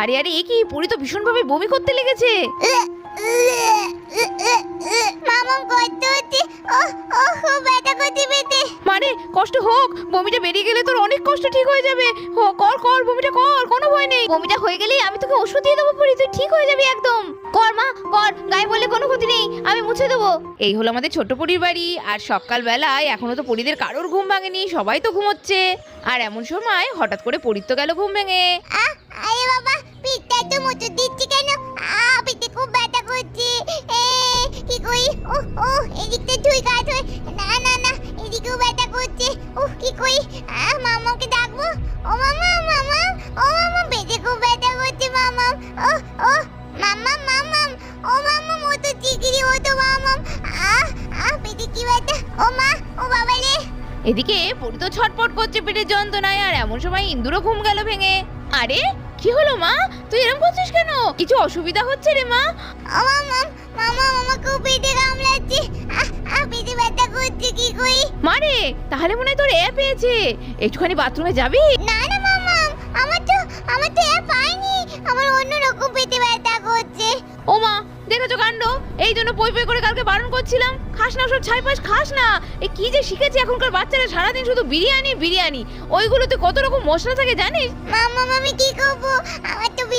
আরে আরে এ কি? পুরি তো ভীষণভাবে বমি করতে লেগেছে। মামাম করতে হচ্ছে ও ও খুব ব্যথা করছে পেটে মানে কষ্ট হোক বমিটা বেরিয়ে গেলে তোর অনেক কষ্ট ঠিক হয়ে যাবে। হো কর কর বমিটা কর কোনো ভয় নেই। বমিটা হয়ে গেলেই আমি তোকে ওষুধ দিয়ে দেবো পুরি তুই ঠিক হয়ে যাবি একদম। কর মা কর গায়ে বলে কোনো ক্ষতি নেই। মুছে দেবো। এই হলো আমাদের ছোট্ট পরির বাড়ি। আর সকাল বেলায় এখনও তো পরিদের কারোর ঘুম ভাঙেনি, সবাই তো ঘুমোচ্ছে। আর এমন সময় হঠাৎ করে পরির তো গেল ঘুম ভেঙে। খুব কি ও না না কি মামাকে ডাকবো? ও মামা এদিকে পরি তো ছটপট করছে পেটের যন্ত্রণায় আর এমন সময় ইন্দুরও ঘুম গেল ভেঙে। আরে কি হলো মা? তুই এরকম করছিস কেন? কিছু অসুবিধা হচ্ছে রে মা? ও মামা মামা মামা খুব পেটে কামড়াচ্ছে। পেটে ব্যথা করছে কি করি? মারে তাহলে মনে হয় তোর এ পেয়েছে। একটুখানি বাথরুমে যাবি? না না মামা আমার তো আমার তো এ পাইনি। আমার অন্য রকম পেটে ব্যথা করছে। ও মা দেখেছ কাণ্ড? এই জন্য পই পই করে কালকে বারণ করছিলাম। খাস না সব ছাই পাশ খাস না। এ কি যে শিখেছে এখনকার বাচ্চারা সারাদিন শুধু বিরিয়ানি বিরিয়ানি। ওইগুলোতে কত রকম মশলা থাকে জানিস? মামা আমি কি করব?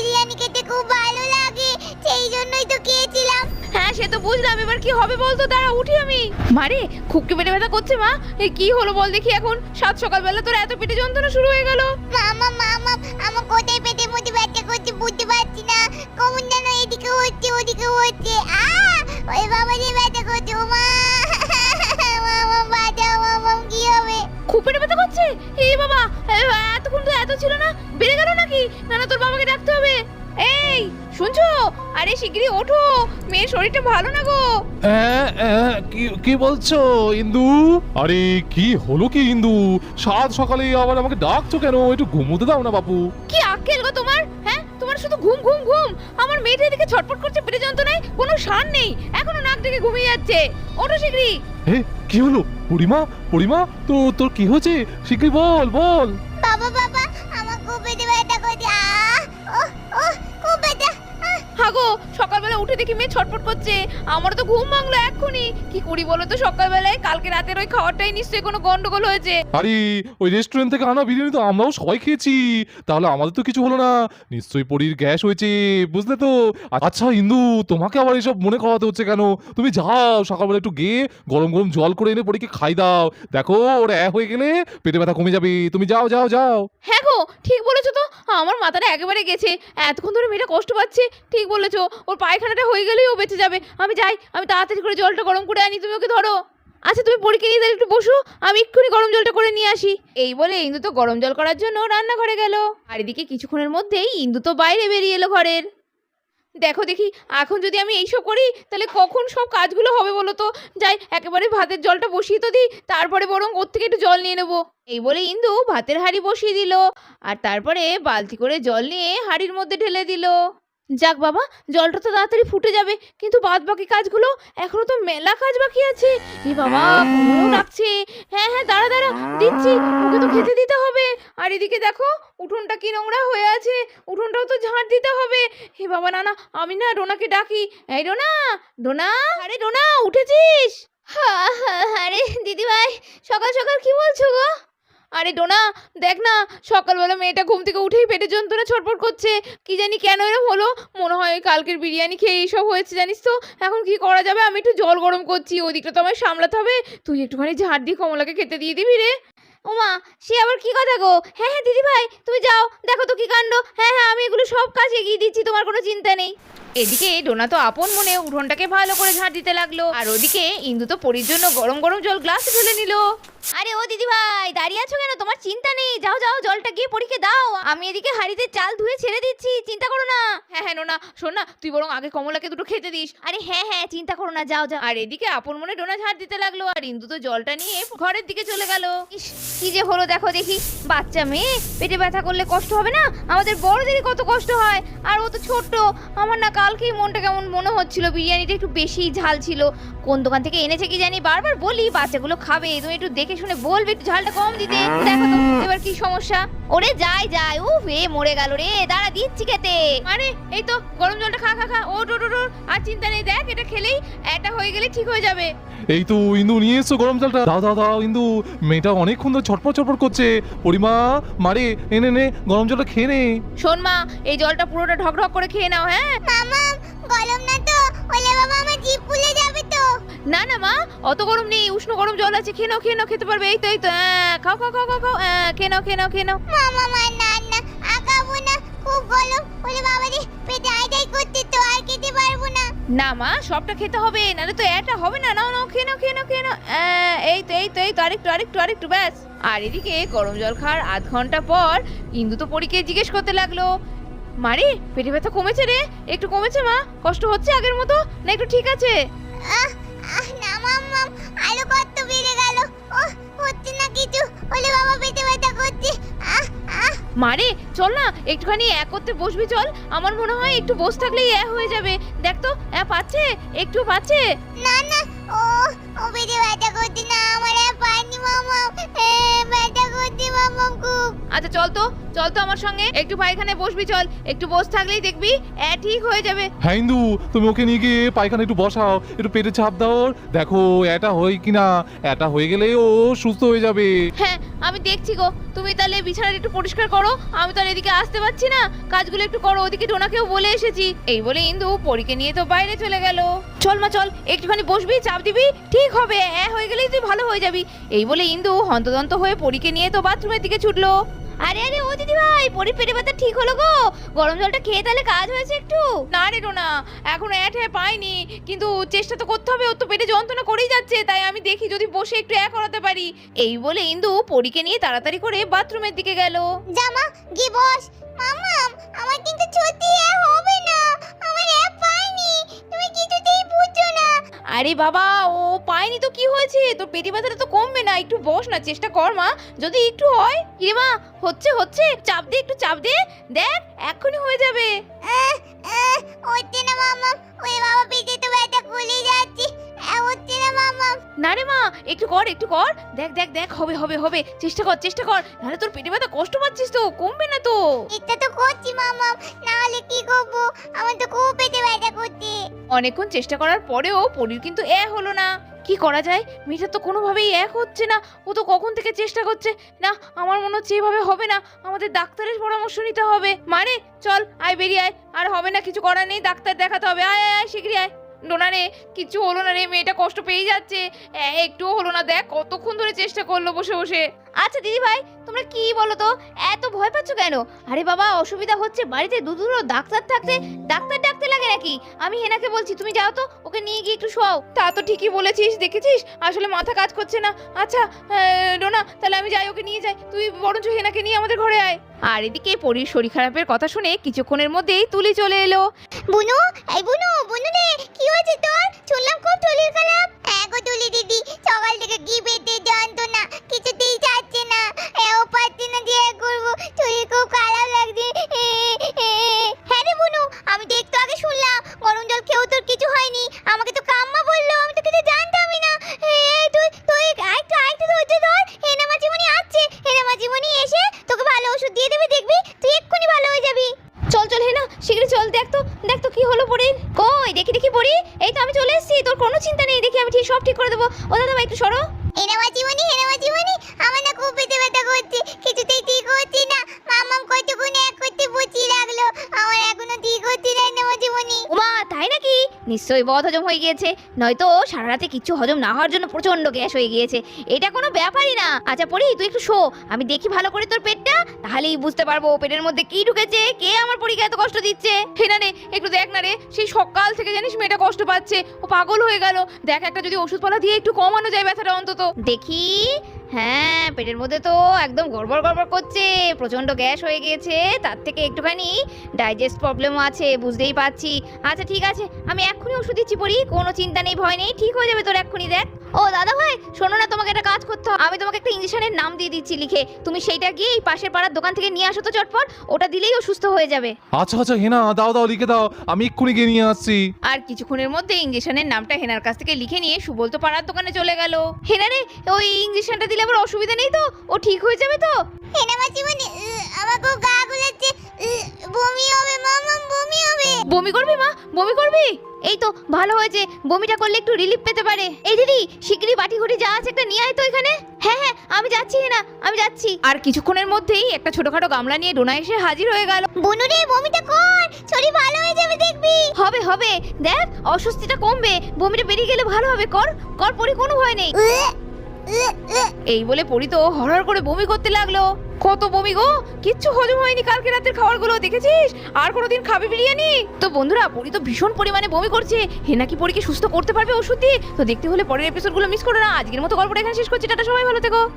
বিরিয়ানি খেতে খুব ভালো লাগে সেই জন্যই তো খেয়েছিলাম। হ্যাঁ সে তো বুঝলাম। এবার কি হবে বলতো? দাঁড়া উঠি আমি। মারে খুব কি পেটে ব্যথা করছে মা? এ কি হলো বল দেখি এখন। সাত সকালবেলা তোর এত পেটে যন্ত্রণা শুরু হয়ে গেল। মামা মামা আমার কোথায় পেটে মধ্যে ব্যথা করছে বুঝতে পারছি না। কমন যেন এদিকে হচ্ছে ওদিকে হচ্ছে। আ ওই বাবা যে ব্যথা করছে ও মা। খুব পেটে ব্যথা করছে? এই বাবা এতক্ষণ তো এত ছিল না বেড়ে গেল নাকি? না না তোর বাবাকে ডাকতে হবে। এই শুনছো? আরে শিগগিরই ওঠো মেয়ের শরীরটা ভালো না গো। হ্যাঁ, হ্যাঁ, কি কি বলছো ইন্দু? আরে কি হলো কি ইন্দু? সাত সকালে আবার আমাকে ডাকছো কেন? একটু ঘুমোতে দাও না বাপু। কি আক্কেল গো তোমার হ্যাঁ? তোমার শুধু ঘুম ঘুম ঘুম। আমার মেয়েটা এদিকে ছটফট করছে পেটে যন্ত্রণায় কোনো সার নেই। এখনও নাক ডেকে ঘুমিয়ে যাচ্ছে। ওঠো শিগগিরই। হে কি হলো? পরিমা পরিমা তো তোর কি হয়েছে? শিগগির বল বল। বাবা বাবা হাগো সকালবেলা উঠে দেখি মেয়ে ছটফট করছে। আমার তো ঘুম ভাঙলো এক্ষুনি। কি করি বলো তো সকালবেলায় কালকে রাতের ওই খাবারটাই নিশ্চয়ই কোনো গন্ডগোল হয়েছে। আরে ওই রেস্টুরেন্ট থেকে আনা বিরিয়ানি তো আমরাও সবাই খেয়েছি। তাহলে আমাদের তো কিছু হলো না। নিশ্চয়ই পরির গ্যাস হয়েছে বুঝলে তো? আচ্ছা ইন্দু তোমাকে আবার এসব মনে করাতে হচ্ছে কেন? তুমি যাও সকালবেলা একটু গিয়ে গরম গরম জল করে এনে পরীকে খাই দাও। দেখো ওর এক হয়ে গেলে পেটে ব্যথা কমে যাবে। তুমি যাও যাও যাও। হ্যাঁ গো ঠিক বলেছ তো। আমার মাথাটা একেবারে গেছে। এতক্ষণ ধরে মেয়েটা কষ্ট পাচ্ছে ঠিক বলেছ, ওর পায়খানাটা হয়ে গেলেই ও বেঁচে যাবে। আমি যাই, আমি তাড়াতাড়ি করে জলটা গরম করে আনি, তুমি ওকে ধরো। আচ্ছা তুমি পরীক্ষা নিয়ে তাহলে একটু বসো, আমি এক্ষুনি গরম জলটা করে নিয়ে আসি। এই বলে ইন্দু তো গরম জল করার জন্য রান্নাঘরে গেল। আর এদিকে কিছুক্ষণের মধ্যেই ইন্দু তো বাইরে বেরিয়ে এলো ঘরের। দেখো দেখি, এখন যদি আমি এইসব করি, তাহলে কখন সব কাজগুলো হবে বলো তো? যাই, একেবারে ভাতের জলটা বসিয়ে তো দিই, তারপরে বরং ওর থেকে একটু জল নিয়ে নেব। এই বলে ইন্দু ভাতের হাঁড়ি বসিয়ে দিল, আর তারপরে বালতি করে জল নিয়ে হাঁড়ির মধ্যে ঢেলে দিল। যাক বাবা, জলটা তো তাড়াতাড়ি ফুটে যাবে, কিন্তু বাদ বাকি কাজগুলো এখনও তো মেলা কাজ বাকি আছে। এ বাবা কোমরও ডাকছে। হ্যাঁ হ্যাঁ দাঁড়া দাঁড়া, দিচ্ছি, ওকে তো খেতে দিতে হবে। আর এদিকে দেখো, উঠোনটা কি নোংরা হয়ে আছে, উঠোনটাও তো ঝাঁট দিতে হবে। হে বাবা, না না, আমি না ডোনাকে ডাকি। এই ডোনা ডোনা আরে ডোনা উঠেছিস? আরে দিদিভাই, সকাল সকাল কি বলছো গো? আরে ডোনা, দেখ না, সকালবেলা মেয়েটা ঘুম থেকে উঠেই পেটে যন্ত্রণা ছটফট করছে। কি জানি কেন এরম হলো? মনে হয় ওই কালকের বিরিয়ানি খেয়ে এইসব হয়েছে, জানিস তো। এখন কি করা যাবে? আমি একটু জল গরম করছি, ওদিকটা তো আমায় সামলাতে হবে। তুই একটুখানি ঝাড় দিয়ে কমলাকে খেতে দিয়ে দিবি রে। ওমা, সে আবার কি কথা গো? হ্যাঁ হ্যাঁ দিদি ভাই তুমি যাও, দেখো তো কি কাণ্ড। হ্যাঁ হ্যাঁ আমি এগুলো সব কাজ এগিয়ে দিচ্ছি, তোমার কোনো চিন্তা নেই। এদিকে ডোনা তো আপন মনে উঠোনটাকে ভালো করে ঝাঁট দিতে লাগল। আর ওদিকে ইন্দু তো পরির জন্য গরম গরম জল গ্লাসে ঢেলে নিল। আরে ও দিদি ভাই দাঁড়িয়ে আছো কেন? তোমার চিন্তা নেই। যাও যাও জলটা গিয়ে পরীকে দাও। আমি এদিকে হাড়িতে চাল ধুয়ে ছেড়ে দিচ্ছি। চিন্তা করো না। হ্যাঁ হ্যাঁ নোনা শোন না তুই বরং আগে কমলাকে দুটো খেতে দিস। আরে হ্যাঁ হ্যাঁ চিন্তা করো না যাও যাও। আর এদিকে আপন মনে ডোনা ঝাড় দিতে লাগল। আর ইন্দু তো জলটা নিয়ে ঘরের দিকে চলে গেল। ইস কি যে হলো দেখো দেখি। বাচ্চা মেয়ে পেটে ব্যথা করলে কষ্ট হবে না? আমাদের বড়দেরই কত কষ্ট হয়। আর ও তো ছোট্ট। আমার না কালকেই মনটা কেমন মনে হচ্ছিল? বিরিয়ানিটা একটু বেশি ঝাল ছিল। কোন দোকান থেকে এনেছে কি জানি? বারবার বলি বাচ্চাগুলো খাবে তুমি একটু দেখে শুনে বলবে একটু ঝালটা কম দিতে। দেখো তো এবার কি সমস্যা? ওরে যাই যাই উফ এ মরে গেল রে দাঁড়া দিচ্ছি খেতে। আরে এই তো গরম জলটা খা খা খা ও টো টো আর চিন্তা নেই দেখ এটা খেলেই এটা হয়ে গেলে ঠিক হয়ে যাবে। এই তো ইন্দু নিয়ে এসছো গরম জলটা। দাও দাও দাও ইন্দু মেয়েটা অনেকক্ষণ ধরে ছটপট ছটপট করছে। পরিমা মারে এনে নে গরম জলটা খেয়ে নে। শোন মা এই জলটা পুরোটা ঢক ঢক করে খেয়ে নাও হ্যাঁ? মামা গরম না তো? ওলে বাবা আমার জিভ ফুলে যাবে তো। না না মা অত গরম নেই উষ্ণ গরম জল আছে খেয়ে নাও খেয়ে নাও খেতে পারবে এই তো এই তো হ্যাঁ, খাও খাও খাও খাও খাও হ্যাঁ, খেয়ে নাও খেয়ে নাও খেয়ে নাও। মামা মা না না আগাবো না খুব গরম। ওলে বাবা রে পেটে আইটাই করতে তো আর খেতে পারব না। না মা সবটা খেতে হবে নাহলে তো এটা হবে না নাও নাও খেয়ে নাও খেয়ে নাও খেয়ে নাও আহ, এই তো এই তো এই তো আরেকটু আরেকটু আরেকটু ব্যাস। আর এদিকে গরম জল খাওয়ার আধ ঘণ্টা পর ইন্দু তো পরীকে জিজ্ঞেস করতে লাগল মারে পেটে ব্যথা কমেছে রে। একটু কমেছে মা কষ্ট হচ্ছে আগের মতো? না একটু ঠিক আছে? আহ আহ না মাম্মা আলো কত বেড়ে গেল। ও হচ্ছে না কিছু। ওলে বাবা পেটে ব্যথা করছে। আহ আহ। মারে চল না একটুখানি এক করতে বসবি চল। আমার মনে হয় একটু বসে থাকলেই এ হয়ে যাবে। দেখ তো এ পাচ্ছে? একটু পাচ্ছে? না না ও ও পেটে ব্যথা করছে না আমার আর পায়নি মামা। ব্যথা করছে মামা খুব আচ্ছা চল তো চল তো আমার সঙ্গে। একটু পায়খানে বসবি চল। একটু বস থাকলেই দেখবি এ ঠিক হয়ে যাবে। হ্যাঁ ইন্দু তুমি ওকে নিয়ে গিয়ে পায়খানা একটু বসাও একটু পেটে চাপ দাও। ওর। দেখো এটা হয় কিনা? এটা হয়ে গেলে ও সুস্থ হয়ে যাবে। হ্যাঁ আমি দেখছি গো। তুমি তাহলে বিছানাটা একটু পরিষ্কার করো। আমি তাহলে এদিকে আসতে পারছি না। কাজগুলো একটু করো ওদিকে ডোনাকেও বলে এসেছি। এই বলে ইন্দু পরীকে নিয়ে তো বাইরে চলে গেল। চল মা চল। একটুখানি বসবি চাপ দিবি ঠিক হবে হ্যাঁ হয়ে গেলেই তুই ভালো হয়ে যাবি। এই বলে ইন্দু হন্তদন্ত হয়ে পরীকে নিয়ে তো বাথরুমের দিকে ছুটলো। আরে আরে ও দিদি ভাই পরি পেটে ব্যথা ঠিক হলো গো। গরম জলটা খেয়ে তাহলে কাজ হয়েছে একটু? না রে ডোনা এখন অ্যাট হ্যাঁ পাইনি। কিন্তু চেষ্টা তো করতে হবে ওর তো পেটে যন্ত্রণা করেই যাচ্ছে তাই আমি দেখি যদি বসে একটু এক করাতে পারি। এই বলে ইন্দু পরীকে নিয়ে তাড়াতাড়ি করে বাথরুমের দিকে গেল। জামা গি বস। মামা আমার কিন্তু সত্যি হবে না। আমার এ পাইনি। তুমি কিছুতেই বুঝছ না। আরে বাবা ও পায়নি তো কি হয়েছে? তোর পেটে ব্যথাটা তো কমবে না একটু বস না চেষ্টা কর মা যদি একটু হয়। ইরে মা হচ্ছে হচ্ছে চাপ দে একটু চাপ দে দেখ এক্ষুনি হয়ে যাবে। হচ্ছে না মামা ওই বাবা পেটে তো ব্যথা খুলে যাচ্ছে হচ্ছে না মামা। না রে মা একটু কর একটু কর দেখ দেখ দেখ হবে হবে হবে চেষ্টা কর চেষ্টা কর নাহলে তোর পেটে ব্যথা কষ্ট পাচ্ছিস তো কমবে না তো। এটা তো করছি মামা না হলে কি করব? আমার তো খুব পেটে ব্যথা করছে। অনেকক্ষণ চেষ্টা করার পরেও পনির কিন্তু এ হলো না। কি করা যায়? মেয়েটা তো কোনোভাবেই এক হচ্ছে না। ও তো কখন থেকে চেষ্টা করছে? না, আমার মনে হচ্ছে এভাবে হবে না। আমাদের ডাক্তারের পরামর্শ নিতে হবে। মানে চল, আয় বেরিয়ে আয়। আর হবে না, কিছু করার নেই, ডাক্তার দেখাতে হবে। আয় আয় আয় শিগগিরি আয়। ডোনা রে কিচ্ছু হলো না রে, মেয়েটা কষ্ট পেয়ে যাচ্ছে। একটু একটুও হলো না, দেখ কতক্ষণ ধরে চেষ্টা করল বসে বসে। আচ্ছা দিদি ভাই তোমরা কি বলো তো এত ভয় পাচ্ছ কেন? আরে বাবা অসুবিধা হচ্ছে বাড়িতে দু দুটো ডাক্তার থাকতে ডাক্তার ডাকতে লাগে নাকি? আমি হেনাকে বলছি তুমি যাও তো ওকে নিয়ে গিয়ে একটু শোয়াও। তা তো ঠিকই বলেছিস দেখেছিস? আসলে মাথা কাজ করছে না। আচ্ছা ডোনা তাহলে আমি যাই ওকে নিয়ে যাই। তুই বরঞ্চ হেনাকে নিয়ে আমাদের ঘরে আয়। আর এদিকে পরীর শরীর খারাপের কথা শুনে কিছুক্ষণের মধ্যেই তুলি চলে এলো। বুনু এই বুনু বুনু রে কি হয়েছে তোর শুনলাম খুব শরীর খারাপ হ্যাঁ গো তুলি দিদি সকাল থেকে কি পেটে জানতো না কিছুতেই যাচ্ছে না এও পাচ্ছি না যে এ করব শরীর খুব খারাপ লাগছে এ, এ। হ্যাঁ রে বুনু আমি তো একটু আগে শুনলাম গরম জল খেয়েও তোর কিছু হয়নি আমাকে তো কাম্মা বলল আমি তো কিছু জানতামই না এ, তুই তুই আরেকটু আরেকটু ধৈর্য ধর হেনা মাঝিমণি আসছে হেনা মাঝিমণি এসে তোকে ভালো ওষুধ দিয়ে দেবে দেখবি তুই এক্ষুনি ভালো হয়ে যাবি চল চল হেনা শীঘ্রই চল দেখ তো দেখ তো কি হলো পরীর কই দেখি দেখি পড়ি এই তো আমি চলে এসেছি তোর কোনো চিন্তা নেই দেখি আমি ঠিক সব ঠিক করে দেবো ও দাদা ভাই একটু সরো হেনামা জীবনী হেনামা জীবনী আমার না খুব পেটে ব্যথা করছে কিছুতেই ঠিক হচ্ছে না মামাম কতক্ষণ এক করতে বসিয়ে রাখল আমার এখনও ঠিক হচ্ছে না হেনামা জীবনী উমা তাই নাকি নিশ্চয়ই বদ হজম হয়ে গিয়েছে। নয়তো সারা রাতে কিচ্ছু হজম না হওয়ার জন্য প্রচণ্ড গ্যাস হয়ে গিয়েছে। এটা কোনো ব্যাপারই না। আচ্ছা পড়ি তুই একটু শো। আমি দেখি ভালো করে তোর পেটটা, তাহলেই বুঝতে পারব পেটের মধ্যে কি ঢুকেছে, কে আমার পরীক্ষা এত কষ্ট দিচ্ছে। হে না রে, একটু দেখ না রে, সেই সকাল থেকে জানিস মেয়েটা কষ্ট পাচ্ছে। ও পাগল হয়ে গেল। দেখ একটা যদি ওষুধপালা দিয়ে একটু কমানো যায় ব্যথাটা অন্তত। দেখি। হ্যাঁ পেটের মধ্যে তো একদম গড়বড় গড়বড় করছে প্রচণ্ড গ্যাস হয়ে গিয়েছে তার থেকে একটুখানি ডাইজেস্ট প্রবলেমও আছে বুঝতেই পারছি। আচ্ছা ঠিক আছে আমি এক্ষুনি ওষুধ দিচ্ছি পড়ি কোনো চিন্তা নেই ভয় নেই ঠিক হয়ে যাবে তোর এক্ষুনি দেখ। ও দাদা ভাই শোনো না তোমাকে একটা কাজ করতে হবে। আমি তোমাকে একটা ইঞ্জেকশনের নাম দিয়ে দিচ্ছি লিখে। তুমি সেইটা গিয়ে এই পাশের পাড়ার দোকান থেকে নিয়ে আসো তো চটপট ওটা দিলেই ও সুস্থ হয়ে যাবে। আচ্ছা আচ্ছা হেনা দাও দাও লিখে দাও আমি এক্ষুনি গিয়ে নিয়ে আসছি। আর কিছুক্ষণের মধ্যে ইঞ্জেকশনের নামটা হেনার কাছ থেকে লিখে নিয়ে সুবল তো পাড়ার দোকানে চলে গেল। হেনা রে ওই ইঞ্জেকশনটা দিলে আবার অসুবিধা নেই তো? ও ঠিক হয়ে যাবে তো? হেনা মাসিমণি উহ, আমার খুব গা গুলাচ্ছে। বমি হবে মামা বমি হবে। বমি করবি মা? বমি করবি? এই তো ভালো হয়েছে। বমিটা করলে একটু রিলিফ পেতে পারে। এই দিদি শিগগিরই বাটি ঘটি যা আছে একটা নিয়ে আয় তো এখানে। হ্যাঁ হ্যাঁ আমি যাচ্ছি না আমি যাচ্ছি। আর কিছুক্ষণের মধ্যেই একটা ছোটখাটো গামলা নিয়ে ডোনা এসে হাজির হয়ে গেল। বনুরে বমিটা কর! শরীর ভালো হয়ে যাবে দেখবি। হবে হবে। দেখ অস্বস্তিটা কমবে। বমিটা বেরিয়ে গেলে ভালো হবে। কর কর পরি কোনো ভয় নেই। এই বলে পরি তো হরহর করে বমি করতে লাগল। কত বমি গো? কিচ্ছু হজম হয়নি কালকে রাতের খাবারগুলো, দেখেছিস? আর কোনোদিন খাবে বিরিয়ানি? তো বন্ধুরা পরি তো ভীষণ পরিমাণে বমি করছে। হে নাকি পরীকে সুস্থ করতে পারবে ওষুধ দিয়ে? তো দেখতে হলে পরের এপিসোডগুলো মিস করো না। আজকের মতো গল্পটা এখানে শেষ করছি। টাটা সবাই, ভালো থেকো।